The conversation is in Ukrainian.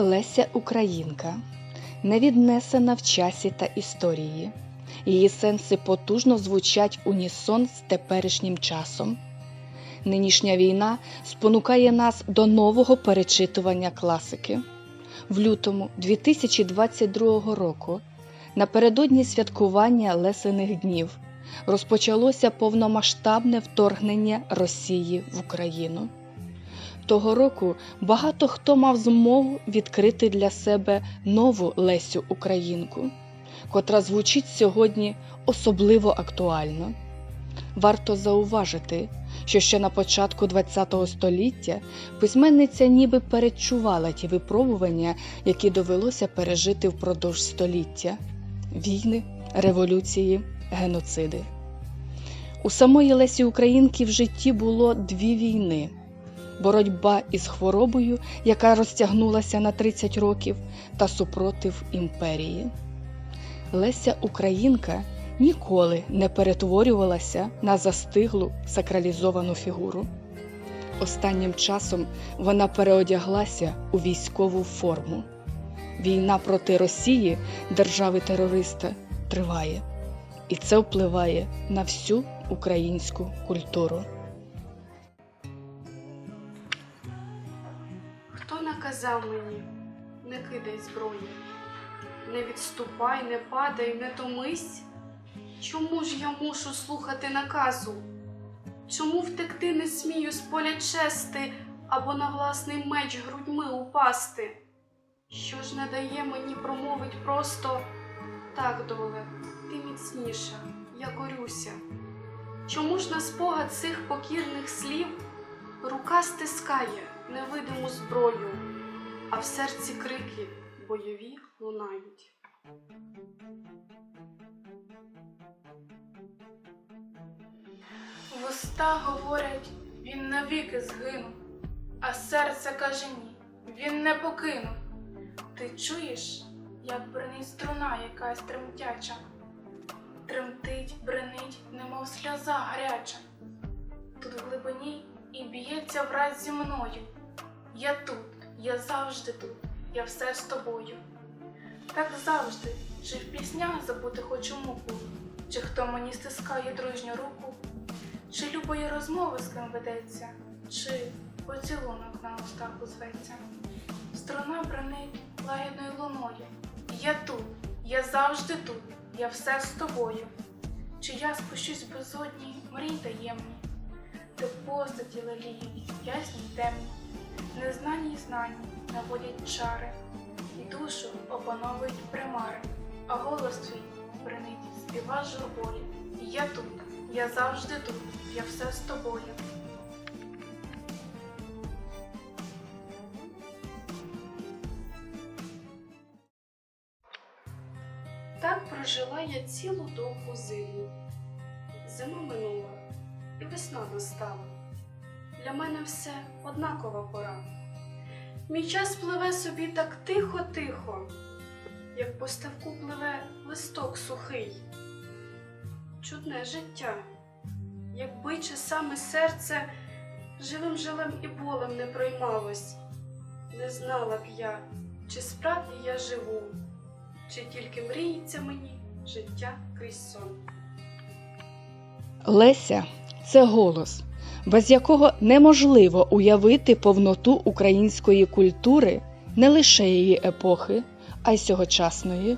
Леся Українка не віднесена в часі та історії. Її сенси потужно звучать унісон з теперішнім часом. Нинішня війна спонукає нас до нового перечитування класики. В лютому 2022 року, напередодні святкування Лесиних днів, розпочалося повномасштабне вторгнення Росії в Україну. Того року багато хто мав змогу відкрити для себе нову Лесю Українку, котра звучить сьогодні особливо актуально. Варто зауважити, що ще на початку ХХ століття письменниця ніби передчувала ті випробування, які довелося пережити впродовж століття війни, революції, геноциди. У самої Лесі Українки в житті було дві війни боротьба із хворобою, яка розтягнулася на 30 років, та супротив імперії. Леся Українка ніколи не перетворювалася на застиглу сакралізовану фігуру. Останнім часом вона переодяглася у військову форму. Війна проти Росії, держави терориста, триває, і це впливає на всю українську культуру. Хто наказав мені, не кидай зброю, не відступай, не падай, не томись. Чому ж я мушу слухати наказу? Чому втекти не смію з поля чести або на власний меч грудьми упасти? Що ж не дає мені промовить просто так, доле, ти міцніша, я корюся. Чому ж на спогад цих покірних слів рука стискає невидиму зброю, а в серці крики бойові лунають. Вуста говорять, він навіки згинув, а серце каже ні, він не покинув. Ти чуєш, як бренить струна якась тремтяча, тремтить, бренить, немов сльоза гаряча. Тут в глибині і б'ється враз зі мною. Я тут, я завжди тут, я все з тобою. Так завжди, чи в піснях забути хочу муку, чи хто мені стискає дружню руку, чи любої розмови з ким ведеться, чи поцілунок на устах узветься. Струна бронить лагідною луною. Я тут, я завжди тут, я все з тобою. Чи я спущусь безодні мрій таємні, де постаті леліють, ясні темні, незнані й знані наводять чари, і душу опановують примари, а голос твій бренить співа журболі. Я тут, я завжди тут, я все з тобою. Так прожила я цілу довгу зиму. Зима минула, весна настала. Для мене все однакова пора. Мій час пливе собі так тихо-тихо, як по ставку пливе листок сухий. Чудне життя, якби часами серце живим жилем і болем не проймалось, не знала б я, чи справді я живу, чи тільки мріється мені життя крізь сон. Леся це голос, без якого неможливо уявити повноту української культури не лише її епохи, а й сьогочасної.